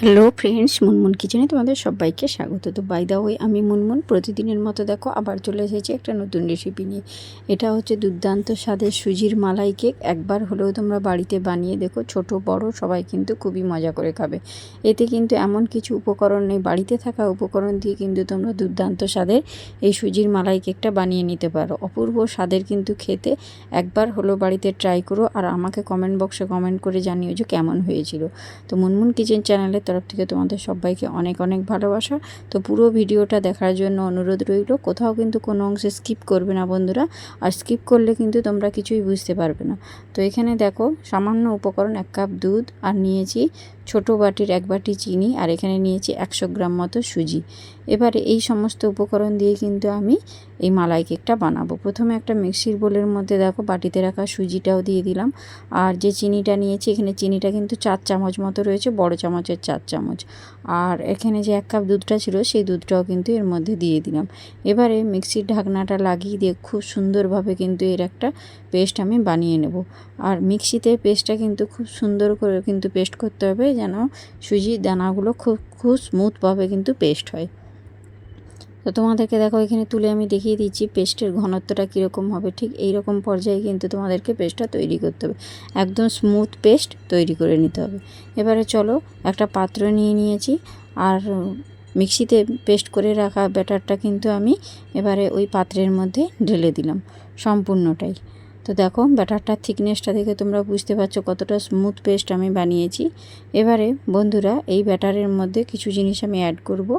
Hello friends Munmun কিচেনে তোমাদের সবাইকে স্বাগত। তো বাই দা ওয়ে আমি মুনমুন। প্রতিদিনের মতো দেখো, আবার চলে এসেছি একটা নতুন রেসিপি নিয়ে। এটা হচ্ছে দুর্দান্ত স্বাদের সুজির মালাই কেক। একবার হলেও তোমরা বাড়িতে বানিয়ে দেখো। ছোট, বড়, সবাই কিন্তু খুবই মজা করে খাবে। এতে কিন্তু এমন কিছু উপকরণ নেই, বাড়িতে থাকা উপকরণ দিয়ে কিন্তু তোমরা দুর্দান্ত স্বাদের এই সুজির মালাই কেকটা বানিয়ে নিতে পারো। অপূর্ব স্বাদের কিন্তু খেতে। একবার হলো বাড়িতে ট্রাই করো। আর আমাকে কমেন্ট বক্সে কমেন্ট করে জানিও যে কেমন হয়েছিল। তো মুনমুন কিচেন চ্যানেলের তরফ থেকে তোমাদের সবাইকে অনেক অনেক ভালোবাসা। তো পুরো ভিডিওটা দেখার জন্য অনুরোধ রইল, কোথাও কিন্তু কোনো অংশে স্কিপ করবে না বন্ধুরা, আর স্কিপ করলে কিন্তু তোমরা কিছুই বুঝতে পারবে না। তো এখানে দেখো, সামান্য উপকরণ, এক কাপ দুধ, আর নিয়েছি ছোট বাটির এক বাটি চিনি, আর এখানে নিয়েছি একশো গ্রাম মতো সুজি। এবারে এই সমস্ত উপকরণ দিয়ে কিন্তু আমি এই মালাই কেকটা বানাবো। প্রথমে একটা মিক্সির বোলের মধ্যে দেখো বাটিতে রাখা সুজিটাও দিয়ে দিলাম। আর যে চিনিটা নিয়েছি, এখানে চিনিটা কিন্তু চার চামচ মতো রয়েছে, বড় চামচের চার চামচ। আর এখানে যে এক কাপ দুধটা ছিল, সেই দুধটাও কিন্তু এর মধ্যে দিয়ে দিলাম। এবারে মিক্সির ঢাকনাটা লাগিয়ে দিয়ে খুব সুন্দরভাবে কিন্তু এর একটা পেস্ট আমি বানিয়ে নেব। আর মিক্সিতে পেস্টটা কিন্তু খুব সুন্দর করে কিন্তু পেস্ট করতে হবে যেন সুজির দানাগুলো খুব খুব স্মুথভাবে কিন্তু পেস্ট হয়। তো তোমাদেরকে দেখো, এখানে তুলে আমি দেখিয়ে দিচ্ছি পেস্টের ঘনত্বটা কীরকম হবে। ঠিক এই রকম পর্যায়ে কিন্তু তোমাদেরকে পেস্টটা তৈরি করতে হবে। একদম স্মুথ পেস্ট তৈরি করে নিতে হবে। এবারে চলো একটা পাত্র নিয়ে নিয়েছি। আর মিক্সিতে পেস্ট করে রাখা ব্যাটারটা কিন্তু আমি এবারে ওই পাত্রের মধ্যে ঢেলে দিলাম সম্পূর্ণটাই। তো দেখো, ব্যাটারটার থিকনেসটা দেখে তোমরা বুঝতে পারছ কতটা স্মুথ পেস্ট আমি বানিয়েছি। এবারে বন্ধুরা, এই ব্যাটারের মধ্যে কিছু জিনিস আমি অ্যাড করব।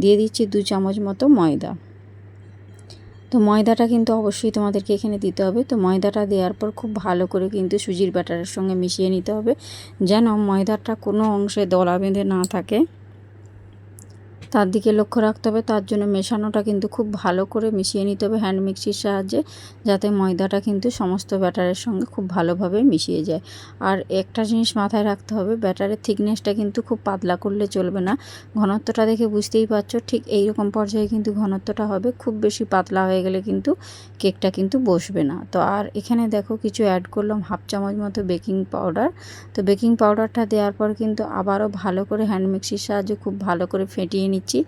দিয়ে দিচ্ছি দু চামচ মতো ময়দা। তো ময়দাটা কিন্তু অবশ্যই তোমাদেরকে এখানে দিতে হবে। তো ময়দাটা দেওয়ার পর খুব ভালো করে কিন্তু সুজির ব্যাটারের সঙ্গে মিশিয়ে নিতে হবে। যেন ময়দাটা কোনো অংশে দলা বেঁধে না থাকে। তার দিকে লক্ষ্য রাখতে হবে। তার জন্য মেশানোটা কিন্তু খুব ভালো করে মিশিয়ে নিতে হবে হ্যান্ড মিক্সির সাহায্যে, যাতে ময়দাটা কিন্তু সমস্ত ব্যাটারের সঙ্গে খুব ভালোভাবে মিশিয়ে যায়। আর একটা জিনিস মাথায় রাখতে হবে, ব্যাটারের থিকনেসটা কিন্তু খুব পাতলা করলে চলবে না। ঘনত্বটা দেখে বুঝতেই পারছ, ঠিক এই রকম পর্যায়ে কিন্তু ঘনত্বটা হবে। খুব বেশি পাতলা হয়ে গেলে কিন্তু কেকটা কিন্তু বসবে না। তো আর এখানে দেখো কিছু অ্যাড করলাম, হাফ চামচ মতো বেকিং পাউডার। তো বেকিং পাউডারটা দেওয়ার পর কিন্তু আবারও ভালো করে হ্যান্ড মিক্সির সাহায্যে খুব ভালো করে ফেটিয়ে নিচ্ছি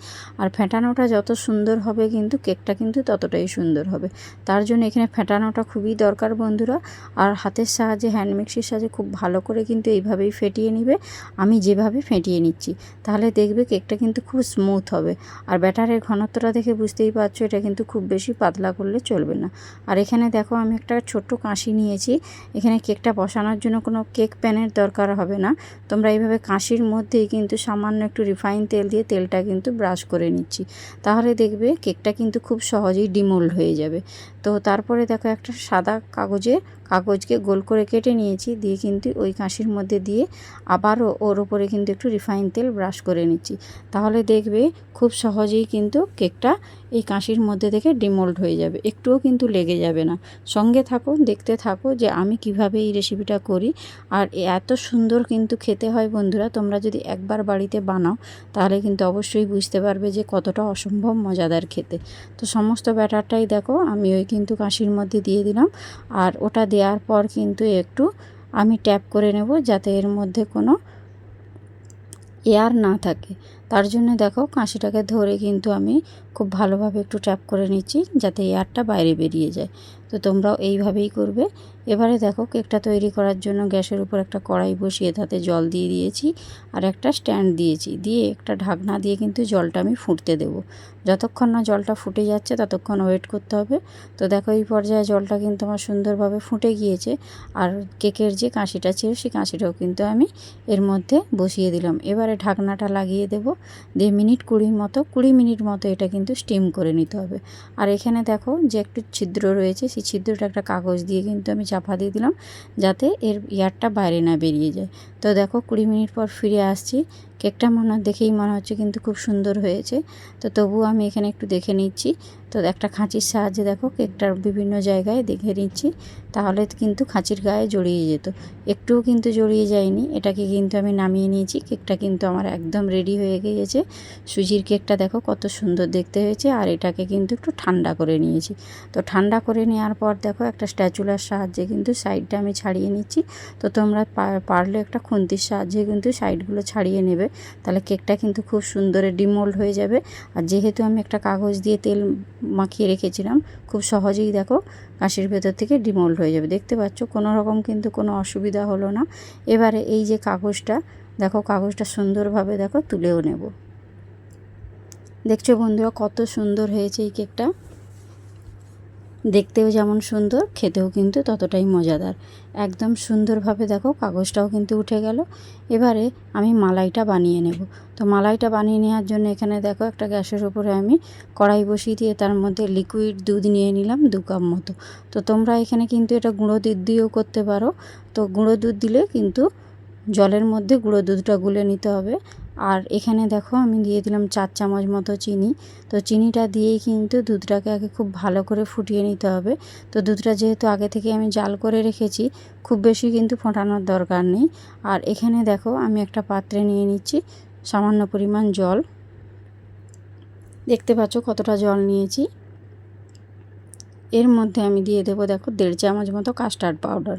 আর ফেটানোটা যত সুন্দর হবে কিন্তু কেকটা কিন্তু ততটাই সুন্দর হবে। তার জন্য এখানে ফেটানোটা খুবই দরকার বন্ধুরা। আর হাতের সাহায্যে হ্যান্ড মিক্সির সাহায্যে খুব ভালো করে কিন্তু এইভাবেই ফেটিয়ে নিবে। আমি যেভাবে ফেটিয়ে নিচ্ছি, তাহলে দেখবে কেকটা কিন্তু খুব স্মুথ হবে। আর ব্যাটারের ঘনত্বটা দেখে বুঝতেই পারছ, এটা কিন্তু খুব বেশি পাতলা করলে চলবে না। আর এখানে দেখো, আমি একটা ছোট্ট কাঁশি নিয়েছি। এখানে কেকটা বসানোর জন্য কোনো কেক প্যানের দরকার হবে না। তোমরা এইভাবে কাঁশির মধ্যেই কিন্তু সামান্য একটু রিফাইন তেল দিয়ে তেলটা কিন্তু ব্রাশ করে নিচ্ছি। তাহলে দেখবে কেকটা কিন্তু খুব সহজেই ডিমোল্ড হয়ে যাবে। তো তারপরে দেখো একটা সাদা কাগজে কাগজকে গোল করে কেটে নিয়েছি, দিয়ে কিন্তু ওই কাঁশির মধ্যে দিয়ে আবারও ওর ওপরে কিন্তু একটু রিফাইন তেল ব্রাশ করে নিচ্ছি। তাহলে দেখবে খুব সহজেই কিন্তু কেকটা এই কাঁশির মধ্যে থেকে ডিমোল্ড হয়ে যাবে, একটুও কিন্তু লেগে যাবে না। সঙ্গে থাকো, দেখতে থাকো যে আমি কীভাবে এই রেসিপিটা করি। আর এত সুন্দর কিন্তু খেতে হয় বন্ধুরা, তোমরা যদি একবার বাড়িতে বানাও, তাহলে কিন্তু অবশ্যই বুঝতে পারবে যে কতটা অসম্ভব মজাদার খেতে। তো সমস্ত ব্যাটারটাই দেখো আমি ওই কিন্তু কাঁশির মধ্যে দিয়ে দিলাম। আর ওটা দেওয়ার পর কিন্তু একটু আমি ট্যাপ করে নেব যাতে এর মধ্যে কোনো এয়ার না থাকে। তার জন্য দেখো কাঁশিটাকে ধরে কিন্তু আমি খুব ভালোভাবে একটু ট্যাপ করে নিচ্ছি যাতে এয়ারটা বাইরে বেরিয়ে যায়। তো তোমরাও এইভাবেই করবে। এবারে দেখো কেকটা তৈরি করার জন্য গ্যাসের উপর একটা কড়াই বসিয়ে তাতে জল দিয়ে দিয়েছি আর একটা স্ট্যান্ড দিয়েছি। দিয়ে একটা ঢাকনা দিয়ে কিন্তু জলটা আমি ফুটতে দেব। যতক্ষণ না জলটা ফুটে যাচ্ছে ততক্ষণ ওয়েট করতে হবে। তো দেখো এই পর্যায়ে জলটা কিন্তু আমার সুন্দরভাবে ফুটে গিয়েছে আর কেকের যে কাঁশিটা ছিল সেই কাঁশিটাও কিন্তু আমি এর মধ্যে বসিয়ে দিলাম। এবারে ঢাকনাটা লাগিয়ে দেব। দিয়ে মিনিট কুড়ি মতো, কুড়ি মিনিট মতো এটা কিন্তু স্টিম করে নিতে হবে। আর এখানে দেখো যে একটু ছিদ্র রয়েছে, সেই ছিদ্রটা একটা কাগজ দিয়ে কিন্তু আমি চাপা দিয়ে দিলাম, যাতে এর ইয়ারটা বাইরে না বেরিয়ে যায়। তো দেখো কুড়ি মিনিট পর ফিরে আসছি। কেকটা মনে দেখেই মনে হচ্ছে কিন্তু খুব সুন্দর হয়েছে। তো তবুও আমি এখানে একটু দেখে নিচ্ছি। তো একটা খাঁচির সাহায্যে দেখো কেকটার বিভিন্ন জায়গায় দেখে নিচ্ছি। তাহলে কিন্তু খাঁচির গায়ে জড়িয়ে যেত। একটুও কিন্তু জড়িয়ে যায়নি। এটাকে কিন্তু আমি নামিয়ে নিয়েছি। কেকটা কিন্তু আমার একদম রেডি হয়ে গিয়েছে। সুজির কেকটা দেখো কত সুন্দর দেখতে হয়েছে। আর এটাকে কিন্তু একটু ঠান্ডা করে নিয়েছি। তো ঠান্ডা করে নেওয়ার পর দেখো একটা স্ট্যাচুলার সাহায্যে কিন্তু সাইডটা আমি ছাড়িয়ে নিচ্ছি। তো তোমরা পারলে একটা খুন্তির সাহায্যে কিন্তু সাইডগুলো ছাড়িয়ে নেবে। তাহলে কেকটা কিন্তু খুব সুন্দরে ডিমোল্ড হয়ে যাবে। আর যেহেতু আমি একটা কাগজ দিয়ে তেল মাখিয়ে রেখেছিলাম, খুব সহজেই দেখো কাশির ভেতর থেকে ডিমোল্ড হয়ে যাবে। দেখতে পাচ্ছ, কোনো রকম কিন্তু কোনো অসুবিধা হলো না। এবারে এই যে কাগজটা, দেখো কাগজটা সুন্দরভাবে দেখো তুলেও নেব। দেখছ বন্ধুরা, কত সুন্দর হয়েছে এই কেকটা। দেখতেও যেমন সুন্দর, খেতেও কিন্তু ততটাই মজাদার। একদম সুন্দরভাবে দেখো, কাগজটাও কিন্তু উঠে গেল। এবারে আমি মালাইটা বানিয়ে নেব। তো মালাইটা বানিয়ে নেওয়ার জন্য এখানে দেখো একটা গ্যাসের উপরে আমি কড়াই বসিয়ে দিয়ে তার মধ্যে লিকুইড দুধ নিয়ে নিলাম দু কাপ মতো। তো তোমরা এখানে কিন্তু এটা গুঁড়ো দুধ দিয়েও করতে পারো। তো গুঁড়ো দুধ দিলে কিন্তু জলের মধ্যে গুঁড়ো দুধটা গুলে নিতে হবে। আর এখানে দেখো আমি দিয়ে দিলাম চার চামচ মতো চিনি। তো চিনিটা দিয়েই কিন্তু দুধটাকে আগে খুব ভালো করে ফুটিয়ে নিতে হবে। তো দুধটা যেহেতু আগে থেকে আমি জাল করে রেখেছি, খুব বেশি কিন্তু ফোটানোর দরকার নেই। আর এখানে দেখো আমি একটা পাত্রে নিয়ে নিচ্ছি সামান্য পরিমাণ জল। দেখতে পাচ্ছ কতটা জল নিয়েছি। এর মধ্যে আমি দিয়ে দেবো দেখো দেড় চামচ মতো কাস্টার্ড পাউডার।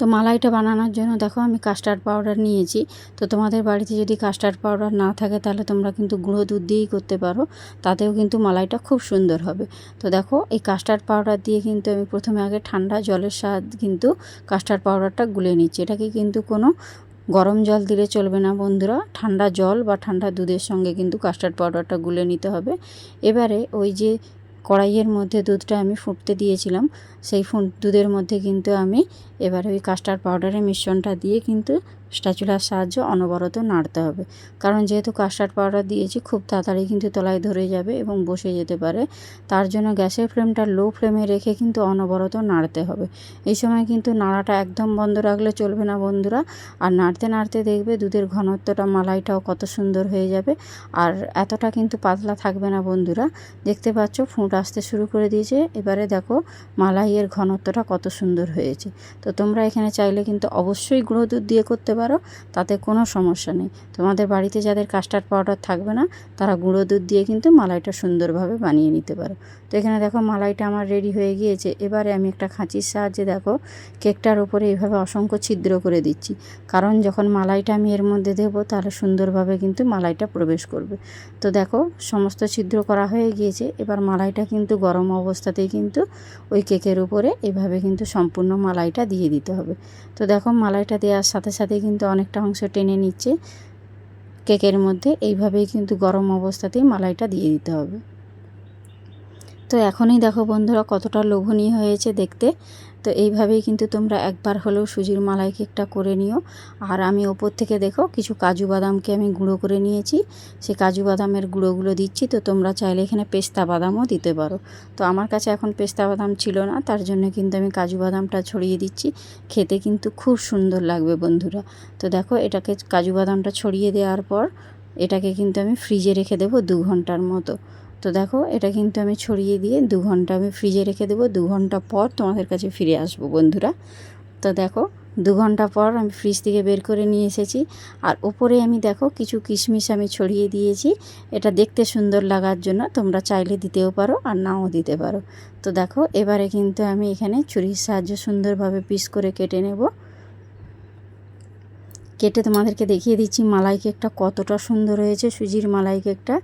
তো মালাইটা বানানোর জন্য দেখো আমি কাস্টার্ড পাউডার নিয়েছি। তো তোমাদের বাড়িতে যদি কাস্টার্ড পাউডার না থাকে তাহলে তোমরা কিন্তু গুঁড়ো দুধ দিয়েই করতে পারো, তাতেও কিন্তু মালাইটা খুব সুন্দর হবে। তো দেখো এই কাস্টার্ড পাউডার দিয়ে কিন্তু আমি প্রথমে আগে ঠান্ডা জলের সাহায্যে কিন্তু কাস্টার্ড পাউডারটা গুলে নিচ্ছি। এটাকে কিন্তু কোনো গরম জল দিলে চলবে না বন্ধুরা, ঠান্ডা জল বা ঠান্ডা দুধের সঙ্গে কিন্তু কাস্টার্ড পাউডারটা গুলে নিতে হবে। এবারে ওই যে কড়াইয়ের মধ্যে দুধটা আমি ফুটতে দিয়েছিলাম। সেই দুধের মধ্যে কিন্তু আমি এবার ওই কাস্টার্ড পাউডারের মিশ্রণটা দিয়ে কিন্তু স্ট্যাচুলার সাহায্যে অনবরত নাড়তে হবে। কারণ যেহেতু কাস্টার্ড পাউডার দিয়েছি, খুব তাড়াতাড়ি কিন্তু তলায় ধরে যাবে এবং বসে যেতে পারে। তার জন্য গ্যাসের ফ্লেমটা লো ফ্লেমে রেখে কিন্তু অনবরত নাড়তে হবে। এই সময় কিন্তু নাড়াটা একদম বন্ধ রাখলে চলবে না বন্ধুরা। আর নাড়তে নাড়তে দেখবে দুধের ঘনত্বটা, মালাইটাও কত সুন্দর হয়ে যাবে। আর এতটা কিন্তু পাতলা থাকবে না বন্ধুরা। দেখতে পাচ্ছ, ফুট আসতে শুরু করে দিয়েছে। এবারে দেখো, মালাইয়ের ঘনত্বটা কত সুন্দর হয়েছে। তো তোমরা এখানে চাইলে কিন্তু অবশ্যই গুঁড়ো দুধ দিয়ে করতে পারো, তাতে কোনো সমস্যা নেই। তোমাদের বাড়িতে যাদের কাস্টার্ড পাউডার থাকবে না, তারা গুঁড়ো দুধ দিয়ে কিন্তু মালাইটা সুন্দরভাবে বানিয়ে নিতে পারো। তো এখানে দেখো মালাইটা আমার রেডি হয়ে গিয়েছে। এবারে আমি একটা খাঁচির সাহায্যে দেখো, কেকটার উপরে এইভাবে অসংখ্য ছিদ্র করে দিচ্ছি। কারণ যখন মালাইটা আমি এর মধ্যে দেবো, তাহলে সুন্দরভাবে কিন্তু মালাইটা প্রবেশ করবে। তো দেখো, সমস্ত ছিদ্র করা হয়ে গিয়েছে। এবার মালাইটা কিন্তু গরম অবস্থাতেই কিন্তু ওই কেকের উপরে এভাবে কিন্তু সম্পূর্ণ মালাইটা দিয়ে দিতে হবে। তো দেখো, মালাইটা দেওয়ার সাথে সাথে কিন্তু অনেকটা অংশ টেনে নিচ্ছে। কেকের মধ্যে এইভাবেই কিন্তু গরম অবস্থাতেই মালাইটা দিয়ে দিতে হবে। তো এখনই দেখো বন্ধুরা কতটা লোভনীয় হয়েছে দেখতে। তো এইভাবেই কিন্তু তোমরা একবার হলেও সুজির মালাই কেকটা করে নিও। আর আমি ওপর থেকে দেখো কিছু কাজু বাদামকে আমি গুঁড়ো করে নিয়েছি। সে কাজু বাদামের গুঁড়োগুলো দিচ্ছি। তো তোমরা চাইলে এখানে পেস্তা বাদামও দিতে পারো। তো আমার কাছে এখন পেস্তা বাদাম ছিল না, তার জন্য কিন্তু আমি কাজু বাদামটা ছড়িয়ে দিচ্ছি। খেতে কিন্তু খুব সুন্দর লাগবে বন্ধুরা। তো দেখো এটাকে কাজু বাদামটা ছড়িয়ে দেওয়ার পর এটাকে কিন্তু আমি ফ্রিজে রেখে দেবো দু ঘণ্টার মতো। তো দেখো, এটা কিন্তু আমি ছড়িয়ে দিয়ে দু ঘণ্টা আমি ফ্রিজে রেখে দেবো। দু ঘণ্টা পর তোমাদের কাছে ফিরে আসব বন্ধুরা। তো দেখো, দু ঘণ্টা পর আমি ফ্রিজ থেকে বের করে নিয়ে এসেছি। আর ওপরে আমি দেখো, কিছু কিশমিশ আমি ছড়িয়ে দিয়েছি। এটা দেখতে সুন্দর লাগার জন্য তোমরা চাইলে দিতেও পারো আর নাও দিতে পারো। তো দেখো, এবারে কিন্তু আমি এখানে ছুরির সাহায্যে সুন্দরভাবে পিস করে কেটে নেব। কেটে তোমাদেরকে দেখিয়ে দিচ্ছি মালাই কেকটা কতটা সুন্দর হয়েছে, সুজির মালাই কেকটা।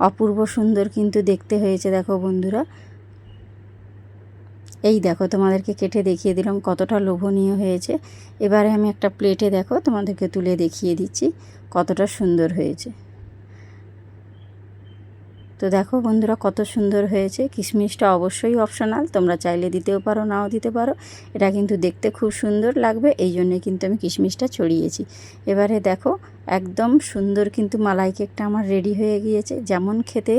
অপূর্ব সুন্দর কিন্তু দেখতে হয়েছে, দেখো বন্ধুরা। এই দেখো, তোমাদেরকে কেটে দেখিয়ে দিলাম কতটা লোভনীয় হয়েছে। এবারে আমি একটা প্লেটে দেখো তোমাদেরকে তুলে দেখিয়ে দিচ্ছি কতটা সুন্দর হয়েছে। তো দেখো বন্ধুরা কত সুন্দর হয়েছে। কিশমিশটা অবশ্যই অপশনাল তোমরা চাইলে দিতেও পারো, নাও দিতে পারো। এটা কিন্তু দেখতে খুব সুন্দর লাগবে, এই জন্যে কিন্তু আমি কিশমিশটা ছড়িয়েছি। এবারে দেখো, একদম সুন্দর কিন্তু মালাই কেকটা আমার রেডি হয়ে গিয়েছে। যেমন খেতে,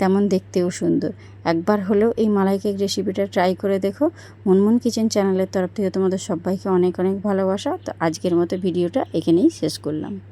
তেমন দেখতেও সুন্দর। একবার হলেও এই মালাই কেক রেসিপিটা ট্রাই করে দেখো। মনমন কিচেন চ্যানেলের তরফ থেকে তোমাদের সবাইকে অনেক অনেক ভালোবাসা। তো আজকের মতো ভিডিওটা এখানেই শেষ করলাম।